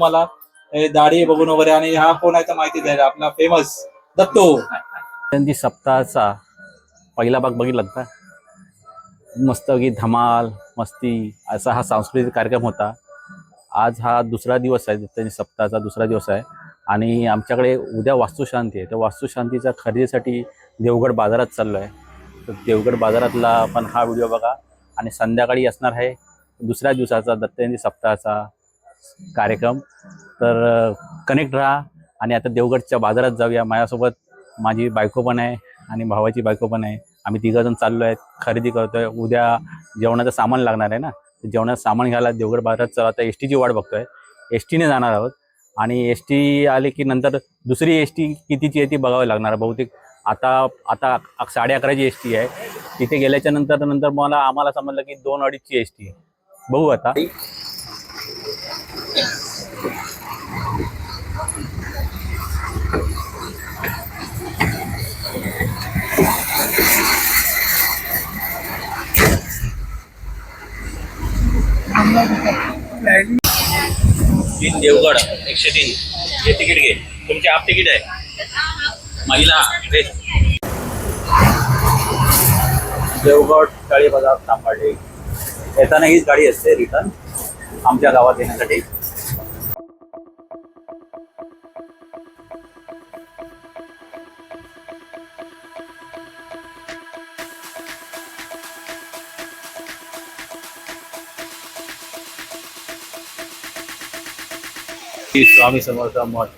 तुम्हाला दाढी बघून वगैरे आणि हा कोण आहे तर माहिती द्यायला आपला फेमस दत्तो. त्यांची सप्ताहाचा पहिला भाग बघितला का? मस्त की धमाल मस्ती असा हा सांस्कृतिक कार्यक्रम होता. आज हा दुसरा दिवस आहे त्यांनी सप्ताहाचा दुसरा दिवस आहे. आणि आमच्याकडे उद्या वास्तुशांती आहे. त्या वास्तुशांतीच्या खरेदीसाठी देवगड बाजारात चाललो आहे तर देवगड बाजारातला पण हा व्हिडिओ बघा. आणि संध्याकाळी असणार आहे दुसऱ्या दिवसाचा दत्तजयंती सप्ताहाचा कार्यक्रम. तर कनेक्ट राहा आणि आता देवगडच्या बाजारात जाऊया. माझ्यासोबत माझी बायको पण आहे आणि भावाची बायको पण आहे. आम्ही तिघंजण चाललो आहे खरेदी करतोय. उद्या जेवणाचं सामान लागणार आहे ना? जेवणाचं सामान घ्यायला देवगड बाजारात चला. आता एस टीची वाट बघतोय. एस टीने जाणार आहोत. आणि एस टी आली की नंतर दुसरी एस टी कितीची आहे ती बघावी लागणार. बहुतेक आता आता साडे अकराची एस टी आहे. तिथे गेल्याच्यानंतर नंतर मला आम्हाला समजलं की दोन अडीचची एस टी आहे. बघू आता. तीन देवगड, एकशे तीन. हे तिकीट घे. तुमचे हाफ़ तिकीट आहे. महिला, रे. देवगड बाज़ार गाडी रिटर्न आमच्या गावात श्री स्वामी समर्थ मठ.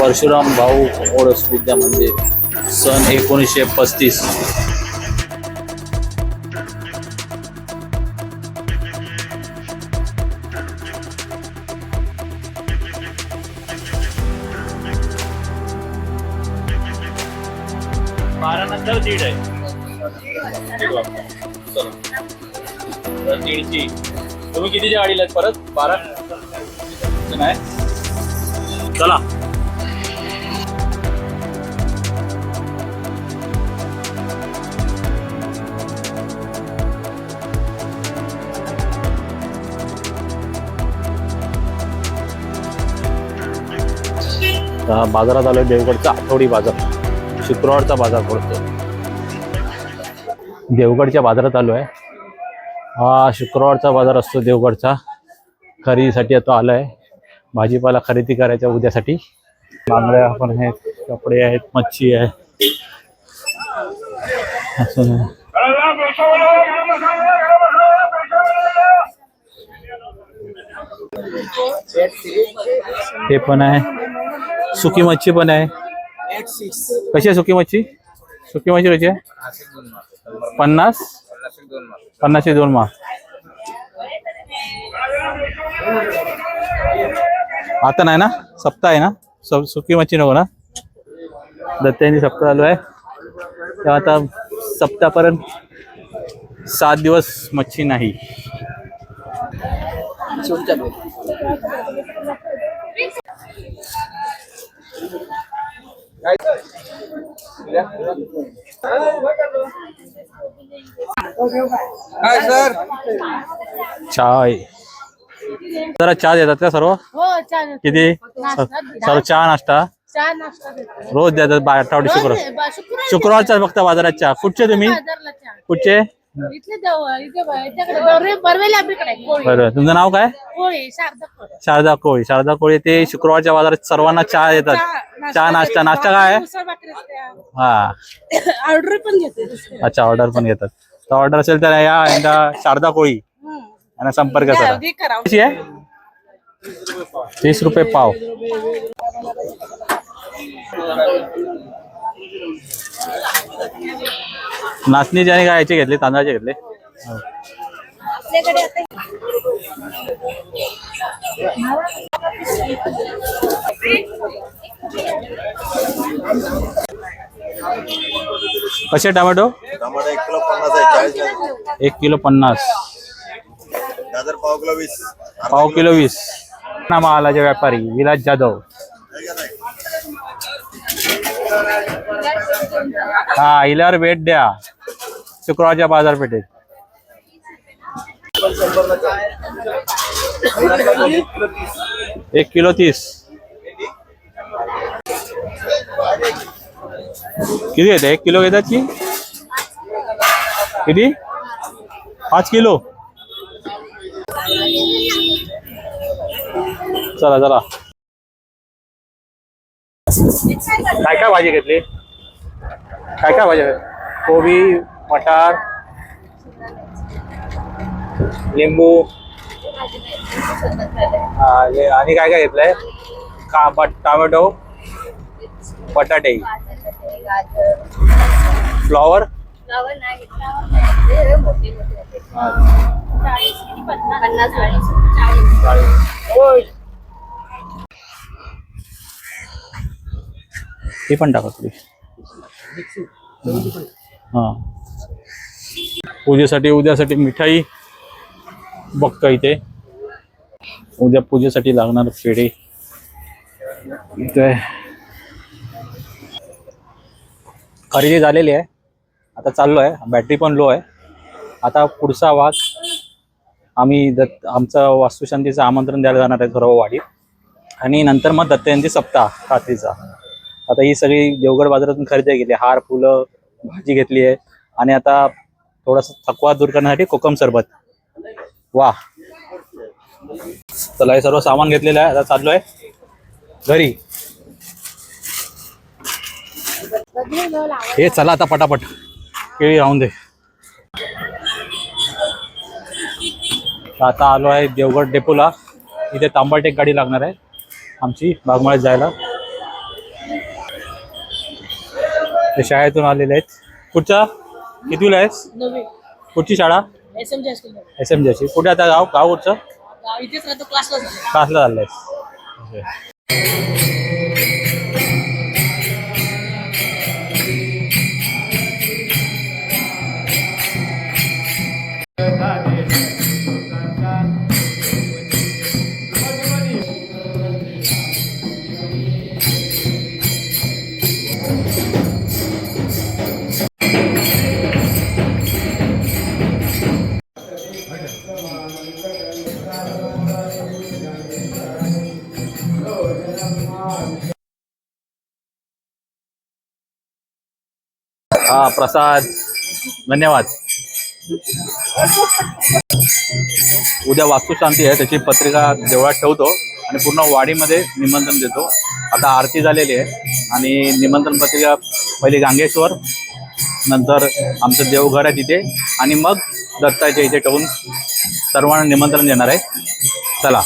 परशुराम भाऊ ओळस विद्या मंदिर सन एकोणीसशे पस्तीस. बारा नंतर दीड आहे. दीडची. तुम्ही कितीच्या गाडीला आहेत परत? बारा? नाही. चला. बाजारात आलोय देवगडचा आठवडी बाजार. शुक्रवारचा बाजार पडतो देवगडच्या बाजारात आलो आहे हा शुक्रवारचा बाजार असतो देवगडचा. खरेदीसाठी आता आला आहे भाजीपाला खरेदी करायचा उद्यासाठी. बांगड्या पण आहेत कपडे आहेत मच्छी आहे. असं हे पण आहे. सुकी मच्छी पण आहे. कशी आहे सुकी मच्छी? सुकी मच्छी कशी आहे? पन्नास? पन्नासशे दोन मा. आता नाही ना? सप्ताह आहे ना? सु- सुकी मच्छी नको ना? दत्त्यांची सप्ताह चालू आहे. तेव्हा आता सप्ताहपर्यंत सात दिवस मच्छी नाही. काय सर? चाय. जरा चहा देतात का सर्व? हो चालेल किती? सर्व चहा नाश्ता? चहा नाश्ता देतो. रोज देतात बा- आठवडी शुक्रवार. बा- शुक्रवारचा फक्त बाजारात चहा. कुठचे तुम्ही? बाजारला चहा. कुठचे? इथले जवळ इथे ब- इच्याकडे बरे बरवेली आंबेकडे आहे, कोळी. बरं तुमचं नाव काय? कोळी शारदा कोळी. शारदा कोळी. शारदा कोळी ते शुक्रवारच्या बाजारात सर्वांना चहा देतात. चहा नाश्ता नाश्ता काय? आहे? उसळ भाकरी असते. हा. ऑर्डर पण घेते दुसरे. अच्छा ऑर्डर पण घेतात. तर ऑर्डर असेल तर या एकदा शारदा कोळी हम्म. यांना संपर्क करा. कशी आहे? तीस रुपये पाव. नाचणीचे आणि काय याचे घेतले तांदळाचे घेतले. कसे टोमॅटो? एक किलो पन्नास आहे चाळीस. एक किलो पन्नास. गाजर पाव किलो वीस. पाव किलो वीस. महालाचे व्यापारी विलास जाधव? हा हिल्यावर भेट द्या. शुक्रवारच्या बाजारपेठेत. एक किलो तीस. किती येते एक किलो घेतात की? किती? पाच किलो. चला चला. काय काय भाजी घेतली? काय काय भाजी घेतली? कोबी मटार लिंबू. आणि काय काय घेतलंय? का बट टोमॅटो बटाटे. फ्लॉवर? हे पण टाका थोडी. हा. पूजेसाठी उद्यासाठी मिठाई बघतो इथे. उद्या पूजेसाठी लागणार पेढे. इथे. खरेदी झालेली आहे. आता चाललो आहे बॅटरी पण लो आहे. आता पुढचा वाघ आम्ही दत्त आमचं वास्तुशांतीचं आमंत्रण द्यायला जाणार आहे धुरवाडीत आणि नंतर मग दत्तजयंती सप्ताह रात्रीचा. आता ही सगळी देवगड बाजारातून खरेदी केली हार फुलं भाजी घेतली आहे. आणि आता थोडासा थकवा दूर करण्यासाठी कोकम सरबत. वा. चला हे सर्व सामान घेतलेलं आहे. आता चाललोय घरी. हे चला आता पटापट. केळी राहून दे. आता आलो आहे देवगड डेपोला. इथे तांबाटेक गाडी लागणार आहे. आमची बागमाळ्यात जायला. ते शाळेतून आलेले आहेत. कुठच्या कितवीला आहेस? कुठची शाळा? एस एम जास्त एस एम कुठे आता गाव? गाव कुठचं? इथेच राहतो क्लासला झाला क्लासला प्रसाद. धन्यवाद. उद्या वास्तुशांती आहे त्याची पत्रिका देवळात ठेवतो आणि पूर्ण वाडीमध्ये निमंत्रण देतो. आता आरती झालेली आहे आणि निमंत्रण पत्रिका पहिली गांगेश्वर नंतर आमचं देवघर आहे तिथे. आणि मग दत्ताच्या इथे ठेवून सर्वांना निमंत्रण देणार आहे. चला.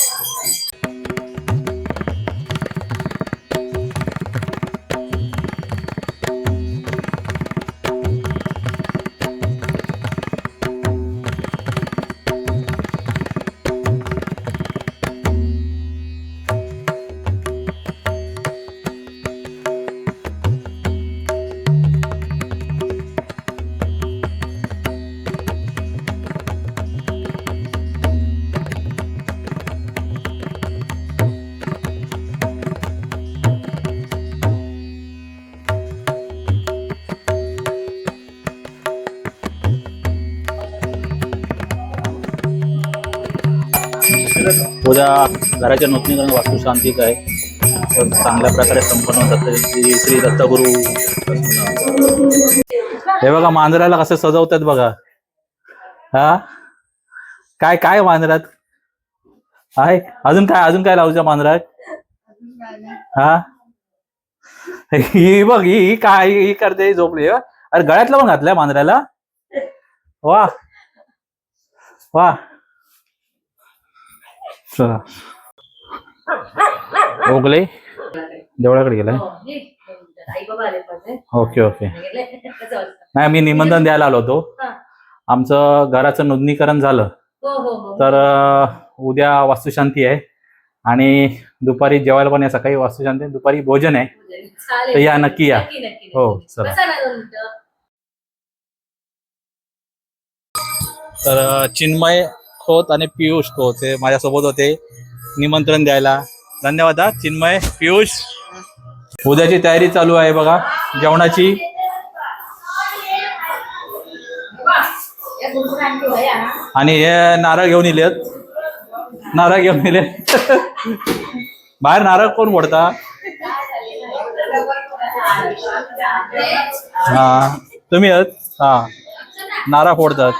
उद्या घराच्या नूतनीकरण वास्तुशांतीच आहे. तर चांगल्या प्रकारे संपन्न दत्त श्री श्री दत्तगुरू. हे बघा मांजराला कसं सजवतात बघा. हा? काय काय मांजरात? आहे? अजून काय अजून काय लावूच्या मांजरात? हा? ही बघ ही काय ही करते झोपली. अरे गळ्यातलं पण घातलंय मांजराला? वा. वा. चला. ओगले. देवळाकडे गेलाय. Okay okay. नाही मी निमंत्रण द्यायला आलो होतो. आमचं घराचं नोंदणीकरण झालं. तर अं, उद्या वास्तुशांती आहे. आणि दुपारी जेवायला पण या सकाळी वास्तुशांती. दुपारी भोजन आहे. तर या नक्की या. हो चला. तर चिन्मय खोत आणि पियुष खोत हे माझ्यासोबत होते. निमंत्रण द्यायला. धन्यवाद हा चिन्मय पियुष. उद्याची तयारी चालू आहे बघा. जेवणाची. आणि हे नारळ घेऊन येलेत नारळ घेऊन इले. बाहेर नारळ कोण फोडता? हा. तुम्ही आहेत? हा. नारळ फोडतात.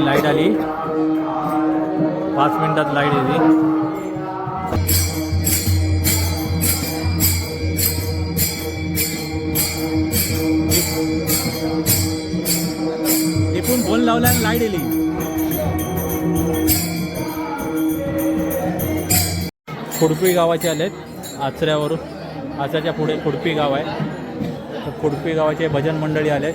आली लाइट आली. पाच मिनिटात लाइट येते. टिपून फोन लावला लाइट येली खुडपी गावाचे आलेत आचऱ्यावरून. आचऱ्याच्या पुढे खुडपी गाव आहे. तर खुडपी गावाचे भजन मंडळी आलेत.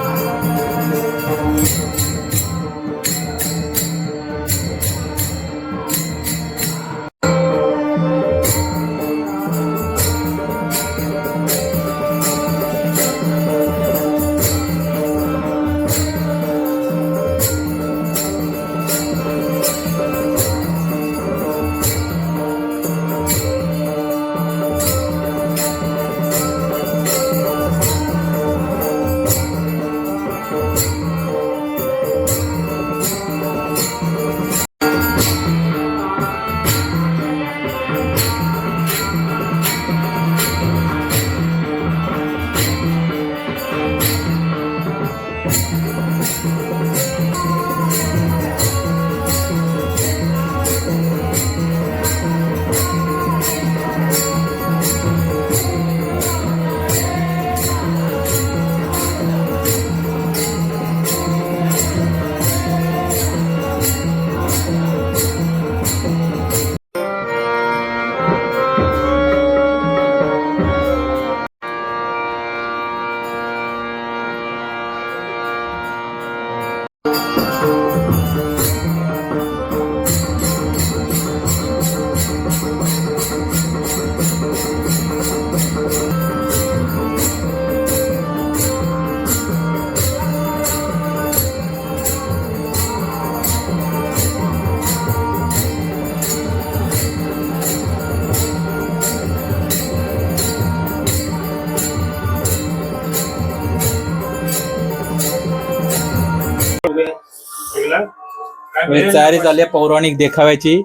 म्हणजे तयारी आहे पौराणिक देखाव्याची.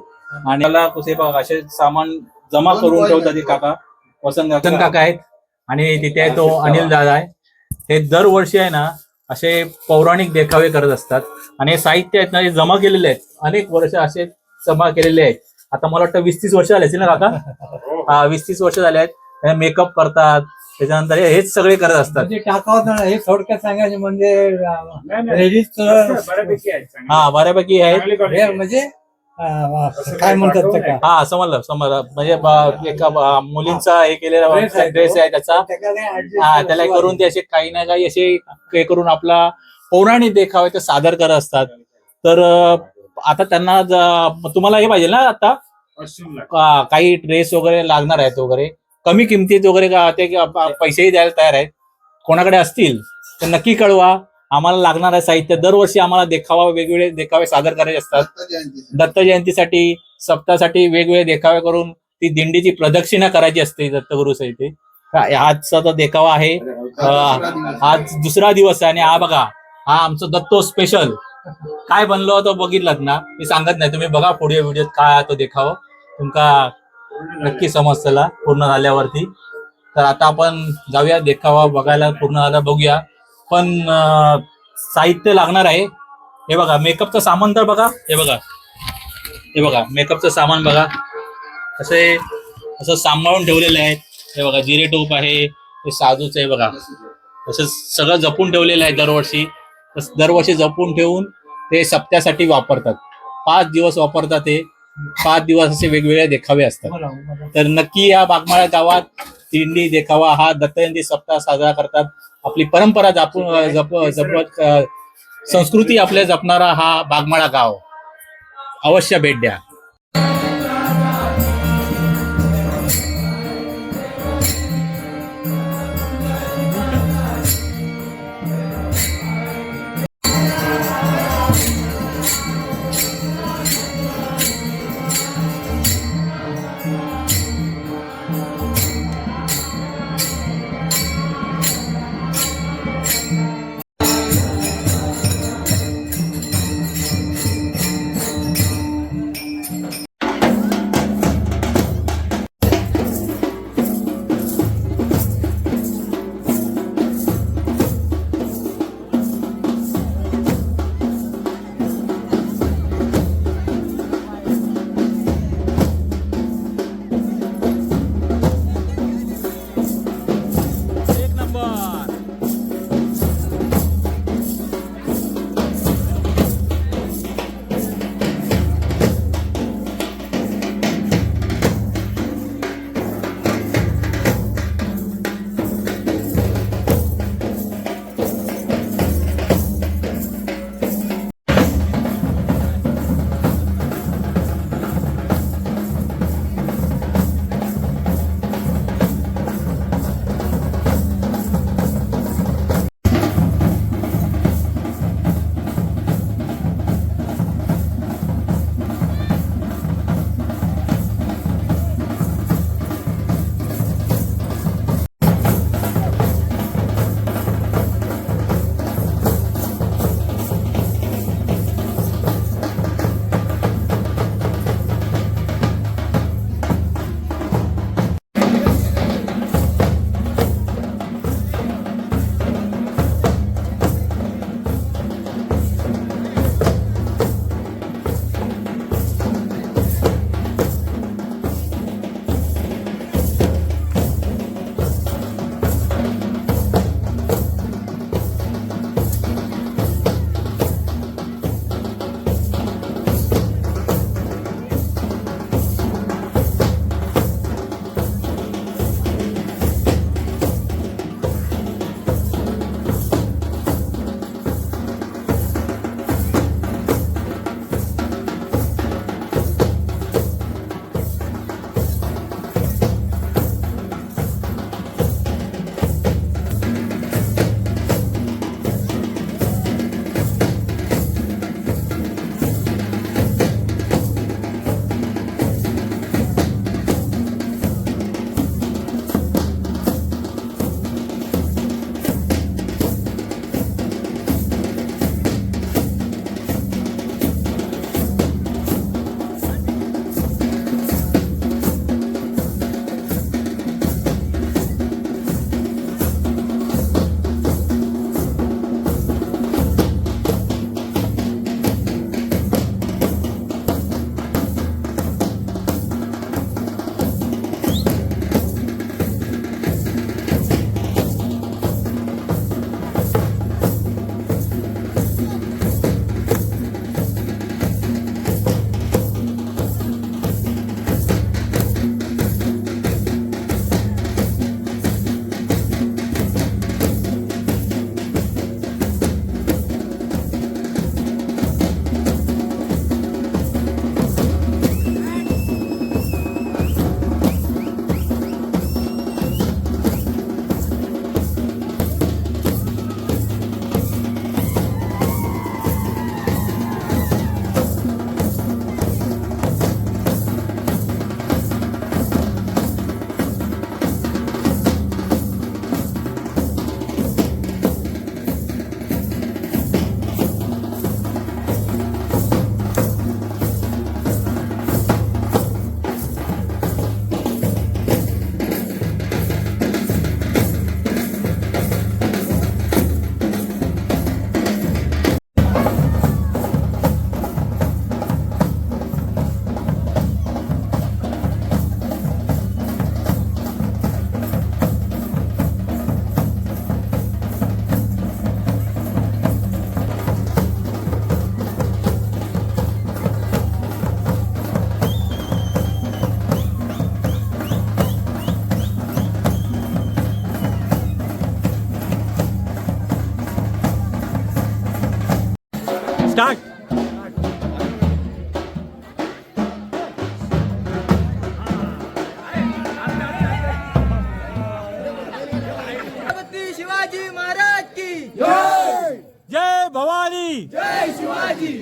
आणि मला कुठे बघा असे सामान जमा करून ठेवतात काका. वसंत वसंत काका आहेत. आणि तिथे आहे तो अनिल दादा आहे. हे दरवर्षी आहे ना असे पौराणिक देखावे करत असतात. आणि हे साहित्य आहेत ना हे जमा केलेले आहेत. अनेक वर्ष असे जमा केलेले आहेत. आता मला वाटतं वीस तीस वर्ष झाले असतील ना काका? हा वीस तीस वर्ष झाले आहेत. मेकअप करतात. त्याच्यानंतर हे- हेच सगळे करत असतात. म्हणजे हे थोडक्यात सांगायचे म्हणजे हा बऱ्यापैकी आहेत. हे म्हणजे अं, काय म्हणतात ते हा समजलं समजलं. म्हणजे ब- एका ब- मुलींचा हे केलेला Dress आहे तो. ड्रेस आहे त्याचा. हा त्याला हे करून ते असे काही ना काही असे हे करून आपला पौराणिक देखावे ते सादर करत असतात. तर अं, आता त्यांना ज- तुम्हाला हे पाहिजे ना आता? का- काही ड्रेस वगैरे लागणार आहेत वगैरे. कमी किमतीत वगैरे का ते पैसेही द्यायला तयार आहेत. कोणाकडे असतील तर नक्की कळवा. आम्हाला लागणार आहे साहित्य. दरवर्षी आम्हाला देखावा वेगवेगळे देखावे सादर करायचे असतात. दत्त जयंतीसाठी सप्तासाठी वेगवेगळे देखावे करून ती दिंडीची प्रदक्षिणा करायची असते दत्तगुरु सहिते आजचा तो देखावा आहे. आज दुसरा दिवस आहे आणि हा बघा हा आमचं दत्तो स्पेशल काय बनलो तो बघितलात ना? मी सांगत नाही. तुम्ही बघा पुढे व्हिडिओत काय तो देखावा. तुमका नक्की समजतला पूर्ण झाल्यावरती. तर आता आपण जाऊया देखावा बघायला पूर्ण झाला बघूया. पण साहित्य लागणार आहे. हे बघा मेकअपचं सामान तर बघा. हे बघा. हे बघा मेकअपचं सामान बघा. असे असं सांभाळून ठेवलेले आहे हे बघा जिरे टोप आहे हे साजूचं आहे बघा. असं सगळं जपून ठेवलेलं आहे दरवर्षी. दरवर्षी जपून ठेवून ते सप्त्यासाठी वापरतात. पाच दिवस वापरतात ते. पाच दिवस असे वेगवेगळे देखावे असतात. तर नक्की या बागमाळा गावात दिंडी देखावा हा दत्तजयंती सप्ताह साजरा करतात. आपली परंपरा जपून जप जपत संस्कृती आपल्या जपणारा हा बागमाळा गाव. अवश्य भेट द्या.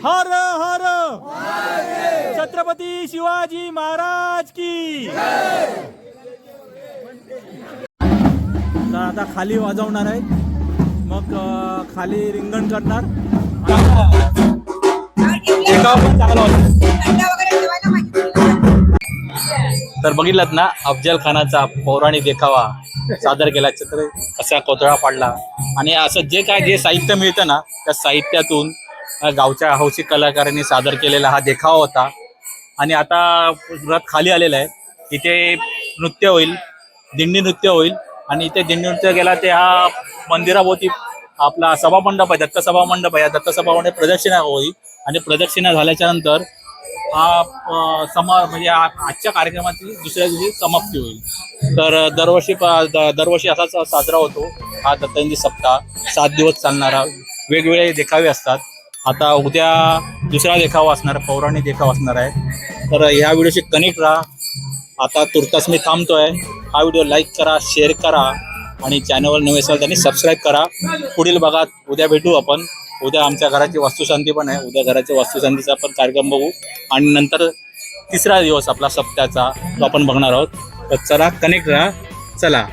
हर हर छत्रपती शिवाजी महाराज की आता खाली वाजवणार आहे मग खाली रिंगण करणार. पण चांगला तर बघितलात ना अफजल खानाचा पौराणिक देखावा सादर केला. चित्र कसा कोतळा पाडला. आणि असं जे काय जे साहित्य मिळतं ना त्या साहित्यातून गावच्या हौशी कलाकारांनी सादर केलेला हा देखावा होता. आणि आता रथ खाली आलेला आहे. इथे नृत्य होईल दिंडी नृत्य होईल. आणि इथे दिंडी नृत्य गेला ते हा मंदिराभोवती आपला सभामंडप आहे दत्त सभा मंडप आहे. दत्त सभा प्रदक्षिणा होईल. आणि प्रदक्षिणा झाल्याच्यानंतर हा समा म्हणजे आजच्या कार्यक्रमाची दुसऱ्या दिवशी समाप्ती होईल. तर दरवर्षी दरवर्षी असाच साजरा होतो. हा दत्तजयंती सप्ताह सात दिवस चालणारा. वेगवेगळे देखावे असतात. आता उद्या दुसरा देखावा असणार पौराणिक देखावा असणार आहे. तर ह्या व्हिडिओशी कनेक्ट राहा. आता तुर्तास मी थांबतोय. हा व्हिडिओ लाईक करा शेअर करा आणि चॅनलवर नवे असाल त्यांनी सबस्क्राईब करा. पुढील भागात उद्या भेटू आपण. उद्या आमच्या घराची वास्तुशांती पण आहे. उद्या घराच्या वास्तुशांतीचा आपण कार्यक्रम बघू. आणि नंतर तिसरा दिवस आपला सप्त्याचा तो आपण बघणार आहोत. तर चला कनेक्ट राहा. चला.